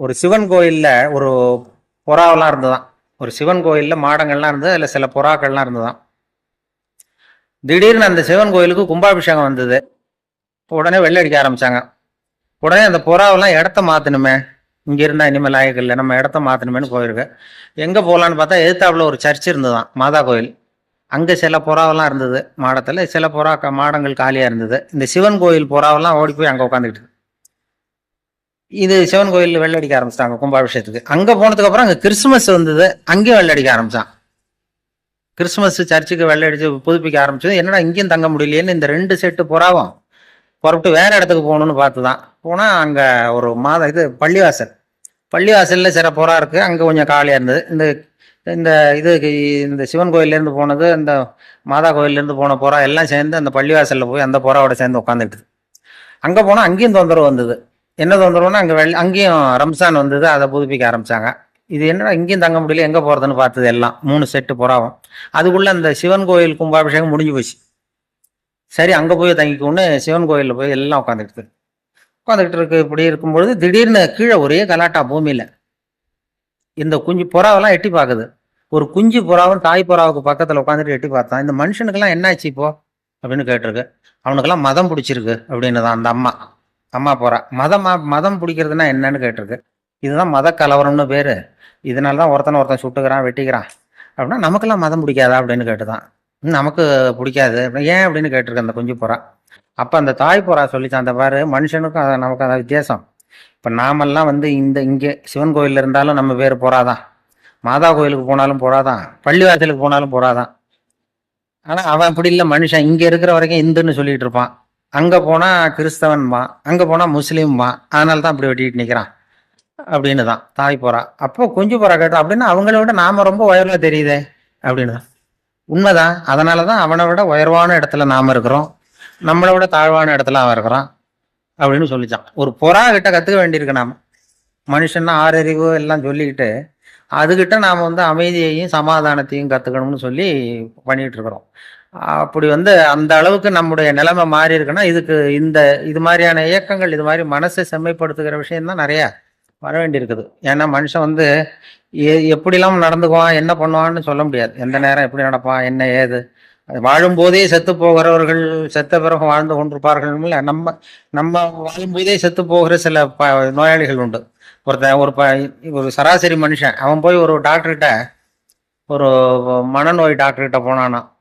ஒரு சிவன் கோயிலில் ஒரு புறாவெல்லாம் இருந்ததான் ஒரு சிவன் கோயிலில் மாடங்கள்லாம் இருந்தது அதில் சில புறாக்கள்லாம் இருந்ததான் திடீர்னு அந்த சிவன் கோயிலுக்கு கும்பாபிஷேகம் வந்தது. உடனே வெள்ளை அடிக்க உடனே அந்த புறாவெல்லாம் இடத்த மாற்றணுமே இங்கே இருந்தால் இனிமேல் லாயக்கு இல்லை நம்ம இடத்த மாற்றணுமேனு போயிருக்கு. எங்கே போகலான்னு பார்த்தா எதிர்த்தாப்புல ஒரு சர்ச் இருந்ததாம் மாதா கோயில். அங்கே சில புறாவெல்லாம் இருந்தது மாடத்தில் சில புறா மாடங்கள் காலியாக இருந்தது. இந்த சிவன் கோயில் புறாவெல்லாம் ஓடி போய் அங்கே உட்காந்துக்கிட்டு இது சிவன் கோயில் வெள்ளடிக்க ஆரம்பிச்சிட்டாங்க கும்பாபிஷேகத்துக்கு. அங்கே போனதுக்கு அப்புறம் அங்கே கிறிஸ்மஸ் வந்தது அங்கேயும் வெள்ளடிக்க ஆரம்பிச்சான். கிறிஸ்மஸ் சர்ச்சுக்கு வெள்ளடிச்சு புதுப்பிக்க ஆரம்பிச்சது என்னடா இங்கேயும் தங்க முடியலையேன்னு இந்த ரெண்டு செட்டு புறாவும் புறப்பட்டு வேற இடத்துக்கு போகணும்னு பார்த்து தான் போனால் அங்கே ஒரு மாதம் இது பள்ளிவாசல். பள்ளிவாசலில் சில புறா இருக்குது அங்கே கொஞ்சம் காலியாக இருந்தது. இந்த இந்த இது இந்த சிவன் கோயிலேருந்து போனது இந்த மாதா கோயிலேருந்து போன புறா எல்லாம் சேர்ந்து அந்த பள்ளிவாசலில் போய் அந்த புறாவோட சேர்ந்து உட்காந்துட்டு அங்கே போனால் அங்கேயும் தொந்தரவு வந்தது. என்ன தொந்தரவுன்னா அங்கே வெள் அங்கேயும் ரம்சான் வந்தது அதை புதுப்பிக்க ஆரம்பித்தாங்க இது என்னடா இங்கேயும் தங்க முடியல எங்கே போகிறதுன்னு பார்த்தது எல்லாம். மூணு செட்டு புறாவும். அதுக்குள்ளே அந்த சிவன் கோயில் கும்பாபிஷேகம் முடிஞ்சு போச்சு. சரி அங்கே போய் தங்கிக்கோன்னு சிவன் கோயிலில் போய் எல்லாம் உட்காந்துக்கிட்டு உட்காந்துக்கிட்டு இருக்கு இப்படி இருக்கும்பொழுது திடீர்னு கீழே ஒரே கலாட்டா பூமியில் இந்த குஞ்சு புறாவெல்லாம் எட்டி பார்க்குது. ஒரு குஞ்சு புறாவும் தாய் புறாவுக்கு பக்கத்தில் உட்காந்துட்டு எட்டி பார்த்தான். இந்த மனுஷனுக்கெல்லாம் என்னாச்சு இப்போ? அப்படின்னு கேட்டிருக்கு. அவனுக்கெல்லாம் மதம் பிடிச்சிருக்கு அப்படின்னு தான் அந்த அம்மா. அம்மா புறா. மதம் மதம் பிடிக்கிறதுனா என்னன்னு கேட்டிருக்கு. இதுதான் மத கலவரம்னு பேர். இதனால தான் ஒருத்தனை ஒருத்தன் சுட்டுக்கிறான் வெட்டிக்கிறான். அப்படின்னா நமக்கெல்லாம் மதம் பிடிக்காதா அப்படின்னு கேட்டுதான். நமக்கு பிடிக்காது. ஏன் அப்படின்னு கேட்டிருக்கு அந்த குஞ்சு புறா. அப்போ அந்த தாய் புறா சொல்லிச்சான். அந்த பாரு மனுஷனுக்கும் அது நமக்கு அந்த வித்தியாசம். இப்போ நாமெல்லாம் வந்து இந்த இங்கே சிவன் கோயிலில் இருந்தாலும் நம்ம பேர் போறாதான். மாதா கோயிலுக்கு போனாலும் போறாதான். பள்ளிவாசலுக்கு போனாலும் போறாதான். ஆனால் அவன் அப்படி இல்லை. மனுஷன் இங்கே இருக்கிற வரைக்கும் இந்துன்னு சொல்லிட்டு இருப்பான். அங்கே போனால் கிறிஸ்தவன்மா அங்கே போனால் முஸ்லீம்மா அதனால தான் அப்படி வெட்டிட்டு நிற்கிறான் அப்படின்னு தான் தாய் போறா. அப்போ குஞ்சு புறா கேட்டோம் அப்படின்னா அவங்கள விட நாம ரொம்ப உயர்வாக தெரியுதே அப்படின்னு தான் உண்மைதான். அதனால தான் அவனை விட உயர்வான இடத்துல நாம இருக்கிறோம். நம்மளை விட தாழ்வான இடத்துல அவன் இருக்கிறான் அப்படின்னு சொல்லிச்சான். ஒரு புறா கிட்ட கற்றுக்க வேண்டியிருக்கு நாம. மனுஷன்னா ஆறறிவு எல்லாம் சொல்லிக்கிட்டு அதுகிட்ட நாம் வந்து அமைதியையும் சமாதானத்தையும் கற்றுக்கணும்னு சொல்லி பண்ணிகிட்டு இருக்கிறோம். அப்படி வந்து அந்த அளவுக்கு நம்முடைய நிலைமை மாறி இருக்குன்னா இதுக்கு இந்த இது மாதிரியான இயக்கங்கள் இது மாதிரி மனசை செம்மைப்படுத்துகிற விஷயம்தான் நிறையா நிறைய வர வேண்டியிருக்குது. ஏன்னா மனுஷன் வந்து எ- எப்படிலாம் நடந்துக்குவான் என்ன பண்ணுவான்னு சொல்ல முடியாது. எந்த நேரம் எப்படி நடப்பான் என்ன ஏது. அது வாழும்போதே செத்து போகிறவர்கள் செத்த பிறகு வாழ்ந்து கொண்டிருப்பார்கள் நம்ம நம்ம வாழும்போதே செத்து போகிற சில ப நோயாளிகள் உண்டு. ஒருத்தன் ஒரு ப ஒரு சராசரி மனுஷன் அவன் போய் ஒரு டாக்டர்கிட்ட ஒரு மனநோய் டாக்டர்கிட்ட போனானா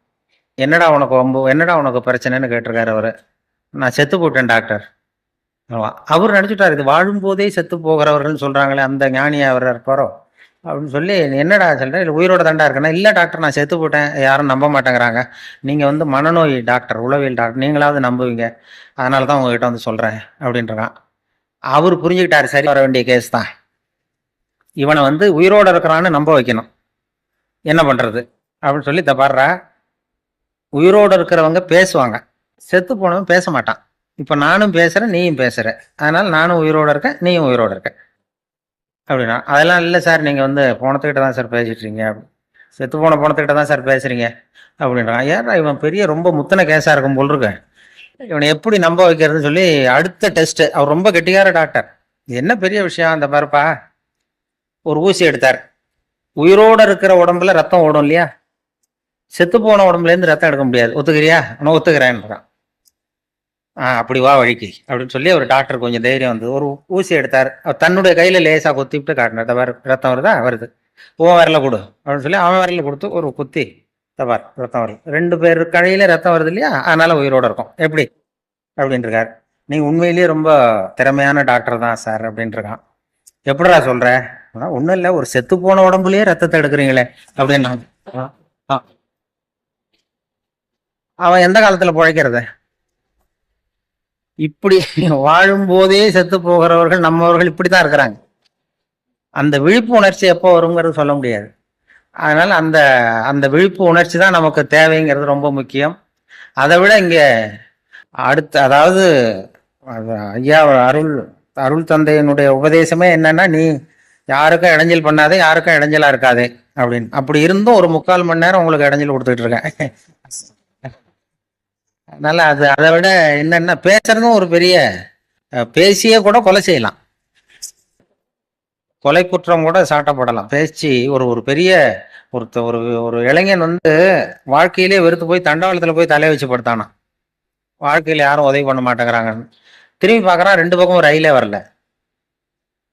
என்னடா உனக்கு ரொம்ப என்னடா உனக்கு பிரச்சனைன்னு கேட்டிருக்காரு அவரு. நான் செத்து போட்டேன் டாக்டர். அவர் நினச்சிட்டார் இது வாழும்போதே செத்து போகிறவர்கள்னு சொல்கிறாங்களே அந்த ஞானியாக அவர் இருப்பாரோ அப்படின்னு சொல்லி என்னடா சொல்கிறேன் இல்லை உயிரோட தண்டா இருக்கேன்னா இல்லை டாக்டர் நான் செத்து போட்டேன். யாரும் நம்ப மாட்டேங்கிறாங்க. நீங்கள் வந்து மனநோய் டாக்டர் உளவியல் டாக்டர் நீங்களாவது நம்புவீங்க. அதனால தான் உங்ககிட்ட வந்து சொல்கிறேன் அப்படின்றான் அவர் புரிஞ்சுக்கிட்டார் சரி வர வேண்டிய கேஸ் தான். இவனை வந்து உயிரோட இருக்கிறான்னு நம்ப வைக்கணும். என்ன பண்ணுறது அப்படின்னு சொல்லி தப்பாடுறா உயிரோட இருக்கிறவங்க பேசுவாங்க. செத்து போனவன் பேச மாட்டான். இப்போ நானும் பேசுகிறேன் நீயும் பேசுகிற அதனால் நானும் உயிரோட இருக்கேன் நீயும் உயிரோட இருக்க. அப்படின்னா அதெல்லாம் இல்லை சார் நீங்கள் வந்து போனத்துக்கிட்ட தான் சார் பேசிட்டு அப்படி. செத்து போன போனத்துக்கிட்ட தான் சார் பேசுறீங்க. அப்படின்றான் ஏன்னா இவன் பெரிய ரொம்ப முத்தன கேஸாக இருக்கும் போல் இருக்கேன் இவனை எப்படி நம்ப வைக்கிறதுன்னு சொல்லி அடுத்த டெஸ்ட்டு அவர் ரொம்ப கெட்டிக்கார டாக்டர். இது என்ன பெரிய விஷயம் அந்த பாருப்பா. ஒரு ஊசி எடுத்தார். உயிரோட இருக்கிற உடம்புல ரத்தம் ஓடும் இல்லையா? செத்து போன உடம்புல இருந்து ரத்தம் எடுக்க முடியாது. ஒத்துக்கிறியா? நான் ஒத்துக்கிறேன்றான் ஆ அப்படி வா வழிக்கு அப்படின்னு சொல்லி ஒரு டாக்டர் கொஞ்சம் தைரியம் வந்து ஒரு ஊசி எடுத்தார். தன்னுடைய கையில லேசா குத்திவிட்டு காட்டினார். தவார் ரத்தம் வருதா? வருது. உன் விரல கொடு அப்படின்னு சொல்லி அவன் விரல கொடுத்து ஒரு குத்தி தவார் ரத்தம் வருது. ரெண்டு பேர் கையில ரத்தம் வருது இல்லையா? அதனால உயிரோட இருக்கும். எப்படி? அப்படின்னு இருக்காரு. நீ உண்மையிலேயே ரொம்ப திறமையான டாக்டர் தான் சார் அப்படின்ட்டு இருக்கான். எப்படா சொல்ற? ஒன்றும் இல்லை ஒரு செத்து போன உடம்புலயே ரத்தத்தை எடுக்கிறீங்களே அப்படின்னா ஆ, ஆ. அவன் எந்த காலத்துல பிழைக்கிறது? இப்படி வாழும்போதே செத்து போகிறவர்கள் நம்மவர்கள் இப்படித்தான் இருக்கிறாங்க. அந்த விழிப்பு உணர்ச்சி எப்போ வருங்கிறது சொல்ல முடியாது. அதனால அந்த அந்த விழிப்பு உணர்ச்சி தான் நமக்கு தேவைங்கிறது ரொம்ப முக்கியம். அதை விட இங்க அடுத்து அதாவது ஐயா அருள் அருள் தந்தையினுடைய உபதேசமே என்னன்னா நீ யாருக்கும் இடைஞ்சல் பண்ணாதே யாருக்கும் இடைஞ்சலா இருக்காதே அப்படின்னு. அப்படி இருந்தும் ஒரு முக்கால் மணி நேரம் உங்களுக்கு இடைஞ்சல் கொடுத்துட்டு இருக்கேன். நல்லா அது அதை விட என்னென்ன பேசுறதும் ஒரு பெரிய பேசியே கூட கொலை செய்யலாம். கொலை குற்றம் கூட சாட்டப்படலாம். பேச்சு ஒரு ஒரு பெரிய ஒருத்த ஒரு ஒரு இளைஞன் வந்து வாழ்க்கையிலே வெறுத்து போய் தண்டவாளத்தில் போய் தலையை வச்சு படுத்தானா வாழ்க்கையில் யாரும் உதவி பண்ண மாட்டேங்கிறாங்கன்னு. திரும்பி பார்க்குறான் ரெண்டு பக்கமும் ரயிலே வரல.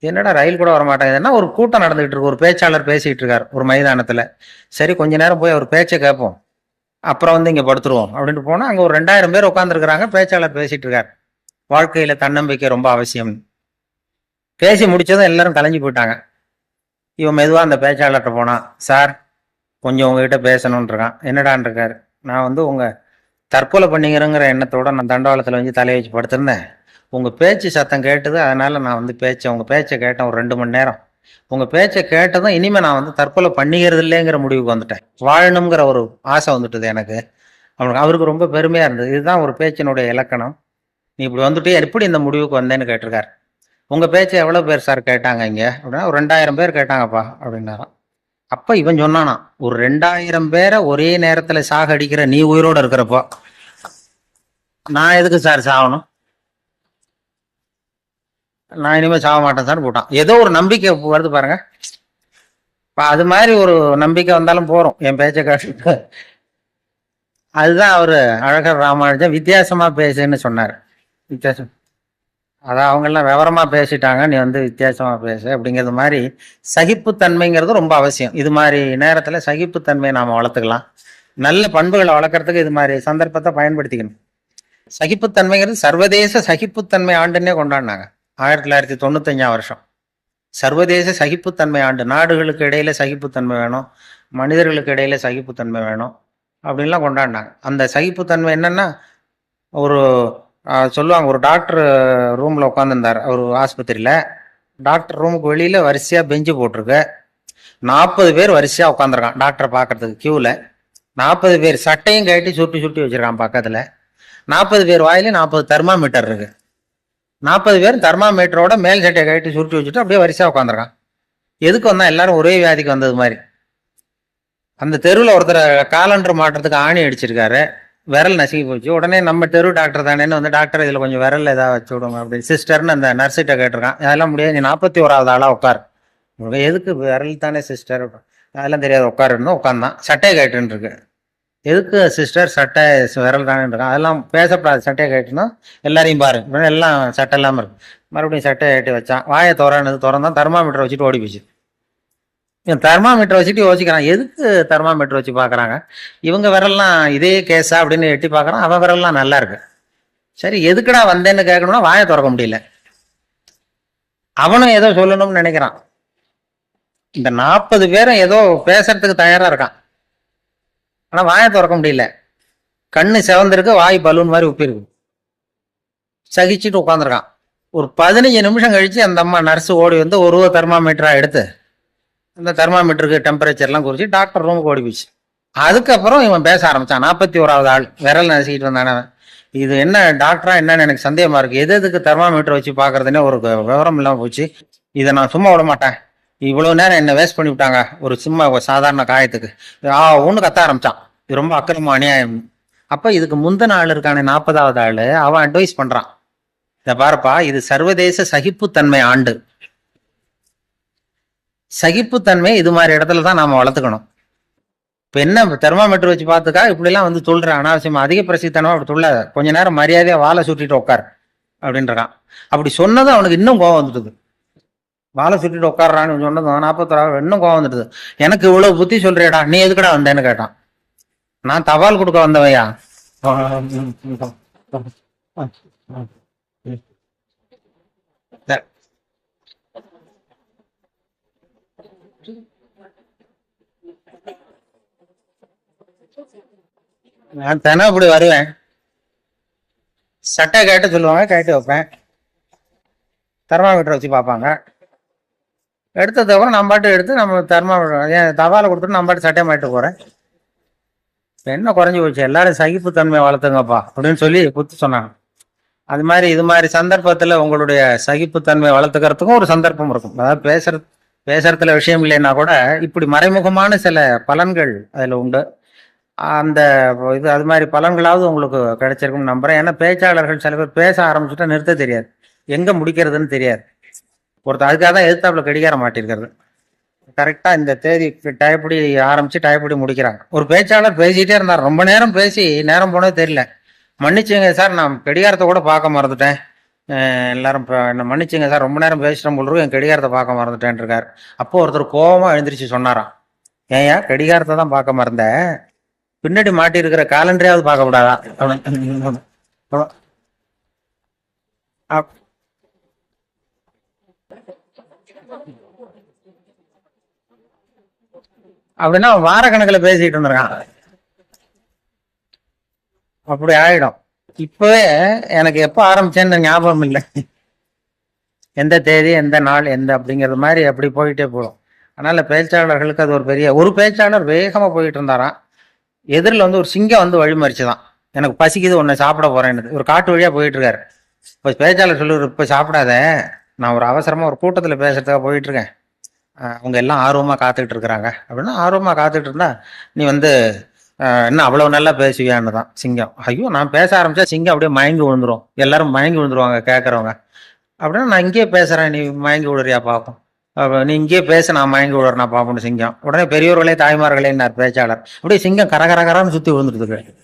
என்னடா ரயில் கூட வர மாட்டேங்குதுன்னா ஒரு கூட்டம் நடந்துகிட்டு இருக்கு. ஒரு பேச்சாளர் பேசிகிட்டு இருக்கார் ஒரு மைதானத்தில். சரி கொஞ்ச நேரம் போய் அவர் பேச்சை கேட்போம். அப்புறம் வந்து இங்கே படுத்துருவோம். அப்படின்ட்டு போனால் அங்கே ஒரு ரெண்டாயிரம் பேர் உட்காந்துருக்குறாங்க பேச்சாளர் பேசிகிட்டு இருக்கார். வாழ்க்கையில் தன்னம்பிக்கை ரொம்ப அவசியம். பேசி முடிச்சதும் எல்லாரும் கலைஞ்சு போயிட்டாங்க. இவன் மெதுவாக அந்த பேச்சாளர்கிட்ட போனான் சார் கொஞ்சம் உங்ககிட்ட பேசணும்னு என்னடான் இருக்கார். நான் வந்து உங்கள் தற்கொலை பண்ணிக்கிறேங்கிற எண்ணத்தோட நான் தண்டவாளத்தில் வந்து தலையை வச்சு படுத்திருந்தேன். உங்கள் பேச்சு சத்தம் கேட்டது அதனால் நான் வந்து பேச்சை உங்கள் பேச்சை கேட்டேன் ஒரு ரெண்டு மணி நேரம். உங்கள் பேச்சை கேட்டதும் இனிமேல் நான் வந்து தற்கொலை பண்ணிக்கிறது இல்லைங்கிற முடிவுக்கு வந்துட்டேன். வாழணுங்கிற ஒரு ஆசை வந்துட்டுது எனக்கு. அவனுக்கு அவருக்கு ரொம்ப பெருமையாக இருந்தது. இதுதான் ஒரு பேச்சினுடைய இலக்கணம். நீ இப்படி வந்துட்டு எப்படி இந்த முடிவுக்கு வந்தேன்னு கேட்டிருக்காரு. உங்கள் பேச்சை எவ்வளோ பேர் சார் கேட்டாங்க இங்கே? அப்படின்னா ஒரு ரெண்டாயிரம் பேர் கேட்டாங்கப்பா அப்படின்னாரான் அப்போ இவன் சொன்னானா ஒரு ரெண்டாயிரம் பேரை ஒரே நேரத்துல சாகடிக்கிற நீ உயிரோட இருக்கிறப்போ நான் எதுக்கு சார் சாகணும்? நான் இனிமேல் சாக மாட்டேன் சார் போட்டான். ஏதோ ஒரு நம்பிக்கை வருது பாருங்க. இப்போ அது மாதிரி ஒரு நம்பிக்கை வந்தாலும் போகிறோம் என் பேச்சை கேட்டு அதுதான் அவர் அழகர் ராமானுஜன் வித்தியாசமாக பேசுன்னு சொன்னார். வித்தியாசம். அதான் அவங்கெல்லாம் விவரமாக பேசிட்டாங்க. நீ வந்து வித்தியாசமாக பேசு அப்படிங்கிறது மாதிரி சகிப்புத்தன்மைங்கிறது ரொம்ப அவசியம். இது மாதிரி நேரத்தில் சகிப்புத்தன்மையை நாம் வளர்த்துக்கலாம். நல்ல பண்புகளை வளர்க்கறதுக்கு இது மாதிரி சந்தர்ப்பத்தை பயன்படுத்திக்கணும். சகிப்புத்தன்மைங்கிறது சர்வதேச சகிப்புத்தன்மை ஆண்டுன்னே கொண்டாடினாங்க. ஆயிரத்தி தொள்ளாயிரத்தி தொண்ணூத்தஞ்சாம் வருஷம். சர்வதேச சகிப்புத்தன்மை ஆண்டு. நாடுகளுக்கு இடையில சகிப்புத்தன்மை வேணும். மனிதர்களுக்கு இடையில சகிப்புத்தன்மை வேணும். அப்படின்லாம் கொண்டாடினாங்க. அந்த சகிப்புத்தன்மை என்னன்னா ஒரு சொல்லுவாங்க ஒரு டாக்டர் ரூமில் உட்காந்துருந்தார் அவர் ஆஸ்பத்திரியில். டாக்டர் ரூமுக்கு வெளியில் வரிசையாக பெஞ்சு போட்டிருக்கு. நாற்பது பேர் வரிசையாக உட்காந்துருக்கான் டாக்டரை பார்க்கறதுக்கு க்யூவில் நாற்பது பேர் சட்டையும் கட்டி சுட்டி சுட்டி வச்சுருக்கான் பக்கத்தில். நாற்பது பேர் வாயில நாற்பது தெர்மாமீட்டர் இருக்குது நாற்பது பேர் தர்மாமீட்டரோட மேல் சட்டையை கட்டி சுருட்டி வச்சுட்டு அப்படியே வரிசையாக உட்காந்துருக்கான் எதுக்கு வந்தால் எல்லாரும் ஒரே வியாதிக்கு வந்தது மாதிரி? அந்த தெருவில் ஒருத்தர் காலண்டர் மாட்டுறதுக்கு ஆணி அடிச்சிருக்காரு. விரல் நசுக்கி போச்சு. உடனே நம்ம தெரு டாக்டர் தானேன்னு வந்து டாக்டர் இதில் கொஞ்சம் விரல் ஏதாவது வச்சு விடுங்க அப்படின்னு சிஸ்டர்னு அந்த நர்ஸிட்ட கேட்டிருக்கான். அதெல்லாம் முடியாது. நீ நாற்பத்தி ஓராவது ஆளாக உட்கார். எதுக்கு விரல் தானே சிஸ்டர் அதெல்லாம் தெரியாது. உட்காருன்னு உட்காந்தான் சட்டையை கேட்டுன்னு இருக்கு. எதுக்கு சிஸ்டர் சட்டை விரல் தானே இருக்கான் அதெல்லாம் பேசப்படாது சட்டையை கேட்டுனா எல்லாரையும் பாரு. எல்லாம் சட்டை இல்லாமல் இருக்கு. மறுபடியும் சட்டையை கட்டி வச்சான். வாயை திறனது திறந்தான் தெர்மாமீட்டர் வச்சுட்டு ஓடி போச்சு இவன் தெர்மாமீட்டர் வச்சுட்டு யோசிக்கிறான். எதுக்கு தெர்மாமீட்டர் வச்சு பார்க்குறாங்க? இவங்க விரல்லாம் இதே கேஸா அப்படின்னு எட்டி பார்க்குறான். அவன் விரல்லாம் நல்லா இருக்கு. சரி எதுக்குடா வந்தேன்னு கேட்கணும்னா வாயை திறக்க முடியல. அவனும் ஏதோ சொல்லணும்னு நினைக்கிறான். இந்த நாற்பது பேரும் ஏதோ பேசுறதுக்கு தயாரா இருக்கான். ஆனால் வாயை திறக்க முடியல. கண்ணு செவந்திருக்கு வாய் பலூன் மாதிரி உப்பிருக்கு. சகிச்சுட்டு உட்காந்துருக்கான் ஒரு பதினஞ்சு நிமிஷம் கழித்து அந்த அம்மா நர்ஸு ஓடி வந்து ஒரு தெர்மாமீட்டராக எடுத்து அந்த தெர்மாமீட்டருக்கு டெம்பரேச்சர்லாம் குறித்து டாக்டர் ரூமுக்கு ஓடி போச்சு. அதுக்கப்புறம் இவன் பேச ஆரம்பிச்சான். நாற்பத்தி ஓராவது ஆள் விரல் நசுக்கிட்டு வந்தானே இது என்ன டாக்டரா என்னன்னு எனக்கு சந்தேகமா இருக்கு. எது எதுக்கு தெர்மாமீட்டர் வச்சு பாக்குறதுனே ஒரு விவரம் இல்லாம போச்சு. இதை நான் சும்மா விட மாட்டேன். இவ்வளவு நேரம் என்ன வேஸ்ட் பண்ணி விட்டாங்க. ஒரு சும்மா ஒரு சாதாரண காயத்துக்கு. ஆ ஒன்று கத்த ஆரம்பிச்சான். இது ரொம்ப அக்கிரம அநியாயம். அப்போ இதுக்கு முந்தின ஆள் இருக்கானே நாற்பதாவது ஆள் அவன் அட்வைஸ் பண்ணுறான் இதை பாருப்பா இது சர்வதேச சகிப்புத்தன்மை ஆண்டு. சகிப்புத்தன்மை இது மாதிரி இடத்துல தான் நாம் வளர்த்துக்கணும். இப்போ என்ன தெர்மாமீட்டர் வச்சு பார்த்துக்கா இப்படிலாம் வந்து சொல்றேன். அனாவசியமாக அதிக பிரசித்தனமாக அப்படி சொல்லாத. கொஞ்ச நேரம் மரியாதையாக வாழை சுட்டிட்டு உட்கார் அப்படின்றான். அப்படி சொன்னதும் அவனுக்கு இன்னும் கோவம் வந்துட்டுது. வாழை சுட்டிட்டு உட்காடுறான்னு சொன்னது நாற்பத்தொரு இன்னும் கோவம் வந்துடுது. எனக்கு இவ்வளவு புத்தி சொல்றியடா நீ எதுக்குடா வந்தேன்னு கேட்டான். நான் தபால் கொடுக்க வந்தவையா? நான் தினம் இப்படி வருவேன். சட்டை கேட்டு சொல்லுவாங்க கேட்டு வைப்பேன். தெர்மாமீட்டர் வச்சு பார்ப்பாங்க. எடுத்ததுக்கப்புறம் நம்ம பாட்டு எடுத்து நம்ம தர்மா ஏன் தபாலை கொடுத்துட்டு நம்ம பாட்டு சட்டை மாட்டு போகிறேன் என்ன குறைஞ்சி போச்சு? எல்லாரும் சகிப்புத்தன்மையை வளர்த்துங்கப்பா அப்படின்னு சொல்லி குத்து சொன்னாங்க. அது மாதிரி இது மாதிரி சந்தர்ப்பத்தில் உங்களுடைய சகிப்புத்தன்மையை வளர்த்துக்கிறதுக்கும் ஒரு சந்தர்ப்பம் இருக்கும். அதாவது பேசுற பேசுறதுல விஷயம் இல்லைன்னா கூட இப்படி மறைமுகமான சில பலன்கள் அதில் உண்டு. அந்த இது அது மாதிரி பலன்களாவது உங்களுக்கு கிடைச்சிருக்கும்னு நம்புறேன். ஏன்னா பேச்சாளர்கள் சில பேர் பேச ஆரம்பிச்சுட்டா நிறுத்த தெரியாது. எங்கே முடிக்கிறதுன்னு தெரியாது. ஒருத்தர் அதுக்காக தான் எதிர்த்தாப்புல கடிகாரம் மாட்டிருக்கிறது கரெக்டாக இந்த தேதி டயப்படி ஆரம்பித்து டயப்படி முடிக்கிறாங்க. ஒரு பேச்சாளர் பேசிகிட்டே இருந்தார். ரொம்ப நேரம் பேசி நேரம் போனது தெரியல. மன்னிச்சுங்க சார் நான் கடிகாரத்தை கூட பார்க்க மறந்துட்டேன். எல்லாரும் இப்போ என்ன மன்னிச்சுங்க சார் ரொம்ப நேரம் பேசிட்டேன் போல் என் கடிகாரத்தை பார்க்க மறந்துட்டேன் இருக்கார் அப்போ ஒருத்தர் கோபமாக எழுந்திரிச்சு சொன்னாராம். ஏன்யா கடிகாரத்தை தான் பார்க்க மறந்த. பின்னாடி மாட்டியிருக்கிற காலண்டரையாவது பார்க்க கூடாதா? அப்படின்னா வார கணக்கில் பேசிட்டு இருந்திருக்கான். அப்படி ஆயிடும். இப்பவே எனக்கு எப்போ ஆரம்பிச்சேன்னு ஞாபகம் இல்லை. எந்த தேதி எந்த நாள் எந்த அப்படிங்கிறது மாதிரி அப்படி போயிட்டே போகும். அதனால பேச்சாளர்களுக்கு அது ஒரு பெரிய ஒரு பேச்சாளர் வேகமாக போயிட்டு இருந்தாராம். எதிரில் வந்து ஒரு சிங்கம் வந்து வழிமறிச்சுதான். எனக்கு பசிக்குது ஒன்று சாப்பிட போறேன்னு. ஒரு காட்டு வழியாக போயிட்டு இருக்காரு. இப்போ பேச்சாளர் சொல்லுவார் இப்போ சாப்பிடாத. நான் ஒரு அவசரமாக ஒரு கூட்டத்தில் பேசுறதுக்காக போயிட்டு இருக்கேன். அவங்க எல்லாம் ஆர்வமாக காத்துக்கிட்டு இருக்கிறாங்க. அப்படின்னா ஆர்வமாக காத்துட்டு இருந்தா நீ வந்து என்ன அவ்வளோ நல்லா பேசுவியான்னு தான் சிங்கம். ஐயோ நான் பேச ஆரம்பிச்சா சிங்கம் அப்படியே மயங்கி விழுந்துரும். எல்லாரும் மயங்கி விழுந்துருவாங்க கேட்குறவங்க. அப்படின்னா நான் இங்கேயே பேசுகிறேன் நீ மயங்கி விடுறியா பார்ப்போம் அப்போ நீ இங்கேயே பேச நான் மயங்கி விடுறேன் நான் பார்ப்போம்னு சிங்கம். உடனே பெரியவர்களே நான் பேச்சாளர். அப்படியே சிங்கம் கரகரகரான்னு சுற்றி விழுந்துட்டு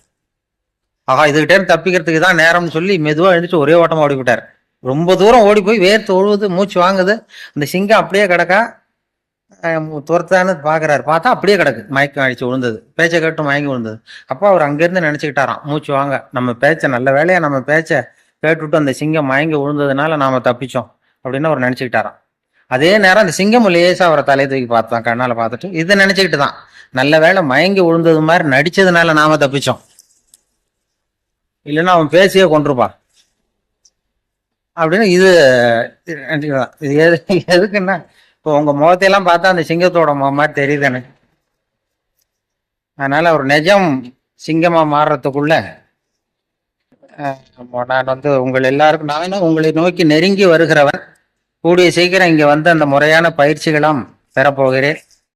ஆஹா இதுகிட்டேருந்து தப்பிக்கிறதுக்கு தான் நேரம்னு சொல்லி மெதுவாக எழுந்துட்டு ஒரே ஓட்டமாக ஓடி விட்டார் ரொம்ப தூரம் ஓடி போய் வேர்த்து உழுவுது மூச்சு வாங்குது. அந்த சிங்கம் அப்படியே கிடக்கா துரத்தான்னு பாக்குறாரு. பார்த்தா அப்படியே கிடக்கு. மயக்கம் அடிச்சு விழுந்தது. பேச்சை கேட்டு மயங்கி விழுந்தது. அப்போ அவர் அங்கேருந்து நினச்சிக்கிட்டாராம். மூச்சு வாங்க. நம்ம பேச்ச நல்ல வேலையா நம்ம பேச்ச கேட்டுவிட்டு அந்த சிங்கம் மயங்கி விழுந்ததுனால நாம தப்பிச்சோம். அப்படின்னு அவர் நினச்சிக்கிட்டாராம். அதே நேரம் அந்த சிங்கம் லேசா அவரை தலையை தூக்கி பார்த்தான். கண்ணால பார்த்துட்டு இதை நினைச்சுக்கிட்டு தான் நல்ல வேலை மயங்கி விழுந்தது மாதிரி நடிச்சதுனால நாம தப்பிச்சோம். இல்லைன்னா அவன் பேசியே கொண்டிருப்பான் அப்படின்னு இது இது எது எதுக்குன்னா இப்போ உங்க முகத்தையெல்லாம் பார்த்தா அந்த சிங்கத்தோட முகம் மாதிரி தெரியுது எனக்கு அதனால ஒரு நிஜம் சிங்கமா மாறுறதுக்குள்ள நான் வந்து உங்கள் எல்லாருக்கும் நானும் உங்களை நோக்கி நெருங்கி வருகிறவன். கூடிய சீக்கிரம் இங்க வந்து அந்த முறையான பயிற்சிகளும் பெறப்போகிறேன்.